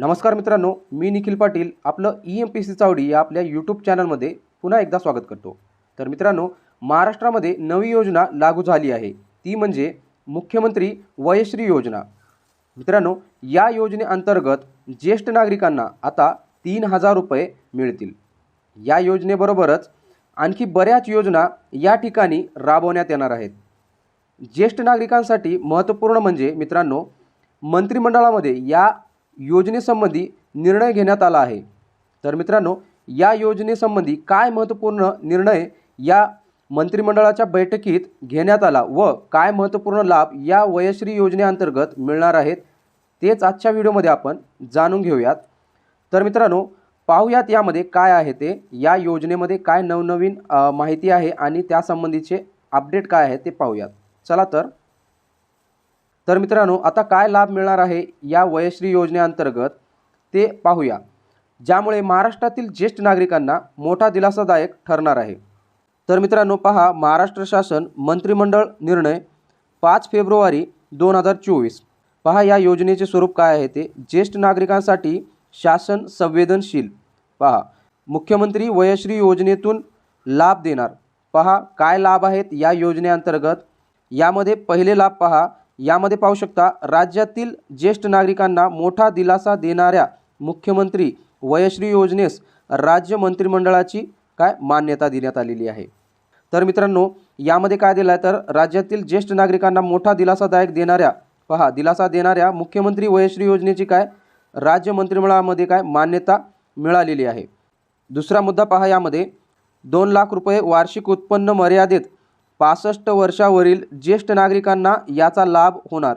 नमस्कार मित्रांनो मी निखिल पाटील. आपलं ई एम पी सी चावडी या आपल्या यूट्यूब चॅनलमध्ये पुन्हा एकदा स्वागत करतो. तर मित्रांनो महाराष्ट्रामध्ये नवी योजना लागू झाली आहे. ती म्हणजे मुख्यमंत्री वयश्री योजना. मित्रांनो या योजनेअंतर्गत ज्येष्ठ नागरिकांना आता तीन हजार रुपये मिळतील. या योजनेबरोबरच आणखी बऱ्याच योजना या ठिकाणी राबवण्यात येणार आहेत. ज्येष्ठ नागरिकांसाठी महत्त्वपूर्ण म्हणजे मित्रांनो मंत्रिमंडळामध्ये या योजनेसंबंधी निर्णय घेण्यात आला आहे. तर मित्रांनो या योजनेसंबंधी काय महत्त्वपूर्ण निर्णय या मंत्रिमंडळाच्या बैठकीत घेण्यात आला व काय महत्त्वपूर्ण लाभ या वयश्री योजनेअंतर्गत मिळणार आहेत तेच आजच्या व्हिडिओमध्ये आपण जाणून घेऊयात. तर मित्रांनो पाहूयात यामध्ये काय आहे ते या योजनेमध्ये काय नवनवीन माहिती आहे आणि त्यासंबंधीचे अपडेट काय आहे ते पाहूयात. चला तर तर मित्रांनो आता काय लाभ मिळणार आहे या वयश्री योजनेअंतर्गत ते पाहूया. ज्यामुळे महाराष्ट्रातील ज्येष्ठ नागरिकांना मोठा दिलासादायक ठरणार आहे. तर मित्रांनो पहा महाराष्ट्र शासन मंत्रिमंडळ निर्णय पाच फेब्रुवारी दोन हजार चोवीस. पहा या योजनेचे स्वरूप काय आहे ते. ज्येष्ठ नागरिकांसाठी शासन संवेदनशील. पहा मुख्यमंत्री वयश्री योजनेतून लाभ देणार. पहा काय लाभ आहेत या योजनेअंतर्गत. यामध्ये पहिले लाभ पहा यामध्ये पाहू शकता राज्यातील ज्येष्ठ नागरिकांना मोठा दिलासा देणाऱ्या मुख्यमंत्री वयश्री योजनेस राज्य मंत्रिमंडळाची काय मान्यता देण्यात आलेली आहे. तर मित्रांनो यामध्ये काय दिलं आहे तर राज्यातील ज्येष्ठ नागरिकांना मोठा दिलासादायक देणाऱ्या पहा दिलासा देणाऱ्या मुख्यमंत्री वयश्री योजनेची काय राज्य मंत्रिमंडळामध्ये काय मान्यता मिळालेली आहे. दुसरा मुद्दा पहा यामध्ये दोन लाख रुपये वार्षिक उत्पन्न मर्यादेत पासष्ट वर्षावरील ज्येष्ठ नागरिकांना याचा लाभ होणार.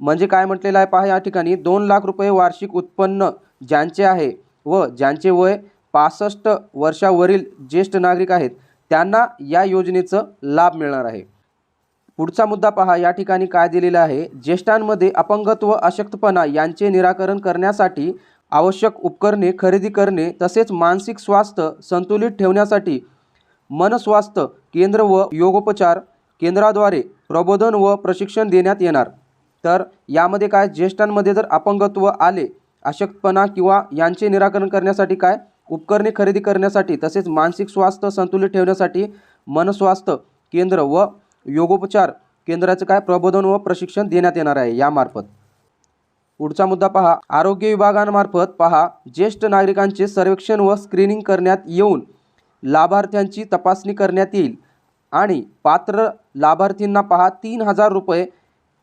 म्हणजे काय म्हटलेलं आहे पहा या ठिकाणी दोन लाख रुपये वार्षिक उत्पन्न ज्यांचे आहे व ज्यांचे वय पासष्ट वर्षावरील ज्येष्ठ नागरिक आहेत त्यांना या योजनेचं लाभ मिळणार आहे. पुढचा मुद्दा पहा या ठिकाणी काय दिलेलं आहे? ज्येष्ठांमध्ये अपंगत्व अशक्तपणा यांचे निराकरण करण्यासाठी आवश्यक उपकरणे खरेदी करणे तसेच मानसिक स्वास्थ्य संतुलित ठेवण्यासाठी मनस्वास्थ्य केंद्र व योगोपचार केंद्राद्वारे प्रबोधन व प्रशिक्षण देण्यात येणार. तर यामध्ये काय? ज्येष्ठांमध्ये जर अपंगत्व आले अशक्तपणा किंवा यांचे निराकरण करण्यासाठी काय? उपकरणे खरेदी करण्यासाठी तसेच मानसिक स्वास्थ्य संतुलित ठेवण्यासाठी मनस्वास्थ्य केंद्र व योगोपचार केंद्राचं काय? प्रबोधन व प्रशिक्षण देण्यात येणार आहे यामार्फत. पुढचा मुद्दा पहा. आरोग्य विभागांमार्फत पहा. ज्येष्ठ नागरिकांचे सर्वेक्षण व स्क्रीनिंग करण्यात येऊन लाभार्थ्यांची तपासणी करण्यात येईल. आणि पात्र लाभार्थींना पहा तीन हजार रुपये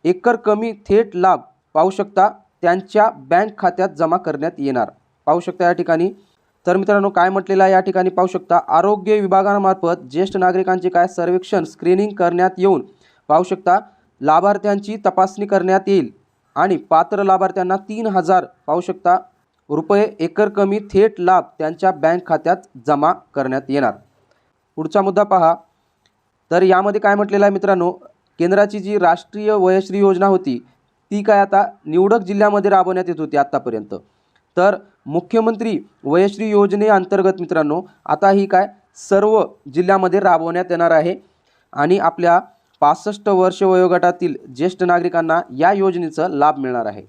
एकर कमी थेट लाभ पाहू शकता त्यांच्या बँक खात्यात जमा करण्यात येणार. पाहू शकता या ठिकाणी. तर मित्रांनो काय म्हटलेलं आहे या ठिकाणी पाहू शकता. आरोग्य विभागामार्फत ज्येष्ठ नागरिकांचे काय सर्वेक्षण स्क्रीनिंग करण्यात येऊन पाहू शकता. लाभार्थ्यांची तपासणी करण्यात येईल. आणि पात्र लाभार्थ्यांना तीन हजार पाहू शकता. रुपये एकर कमी थेट लाभ त्यांच्या बँक खात्यात जमा करण्यात येणार. पुढचा मुद्दा पहा. तर यामध्ये काय म्हटलेलं आहे मित्रांनो? केंद्राची जी राष्ट्रीय वयश्री योजना होती ती काय आता निवडक जिल्ह्यामध्ये राबवण्यात येत होती आत्तापर्यंत तर मुख्यमंत्री वयश्री योजनेअंतर्गत मित्रांनो आता ही काय सर्व जिल्ह्यामध्ये राबवण्यात येणार आहे. आणि आपल्या पासष्ट वर्ष वयोगटातील ज्येष्ठ नागरिकांना या योजनेचा लाभ मिळणार आहे.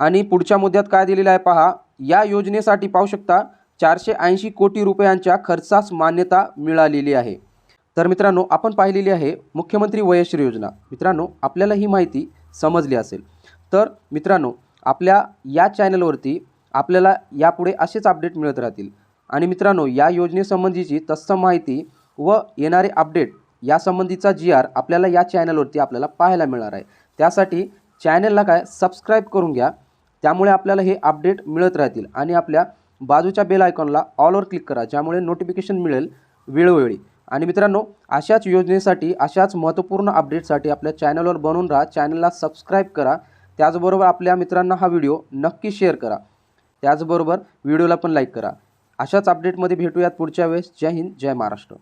आणि पुढच्या मुद्द्यात काय दिलेलं आहे पहा. या योजनेसाठी पाहू शकता चारशे ऐंशी कोटी रुपयांच्या खर्चास मान्यता मिळालेली आहे. तर मित्रांनो आपण पाहिलेली आहे मुख्यमंत्री वयश्री योजना. मित्रांनो आपल्याला ही माहिती समजली असेल. तर मित्रांनो आपल्या या चॅनलवरती आपल्याला यापुढे असेच अपडेट मिळत राहतील. आणि मित्रांनो या योजनेसंबंधीची तत्सम माहिती व येणारे अपडेट यासंबंधीचा जी आर आपल्याला या चॅनलवरती आपल्याला पाहायला मिळणार आहे. त्यासाठी चॅनलला काय सबस्क्राईब करून घ्या. त्यामुळे आपल्याला हे अपडेट मिळत राहतील. आणि आपल्या बाजूच्या बेल आयकॉनला ऑलवर क्लिक करा ज्यामुळे नोटिफिकेशन मिळेल वेळोवेळी. आणि मित्रांनो अशाच योजनेसाठी अशाच महत्त्वपूर्ण अपडेटसाठी आपल्या चॅनलवर बनवून राहा चॅनलला सबस्क्राईब करा. त्याचबरोबर आपल्या मित्रांना हा व्हिडिओ नक्की शेअर करा. त्याचबरोबर व्हिडिओला पण लाईक करा. अशाच अपडेटमध्ये भेटूयात पुढच्या वेळेस. जय हिंद जय महाराष्ट्र.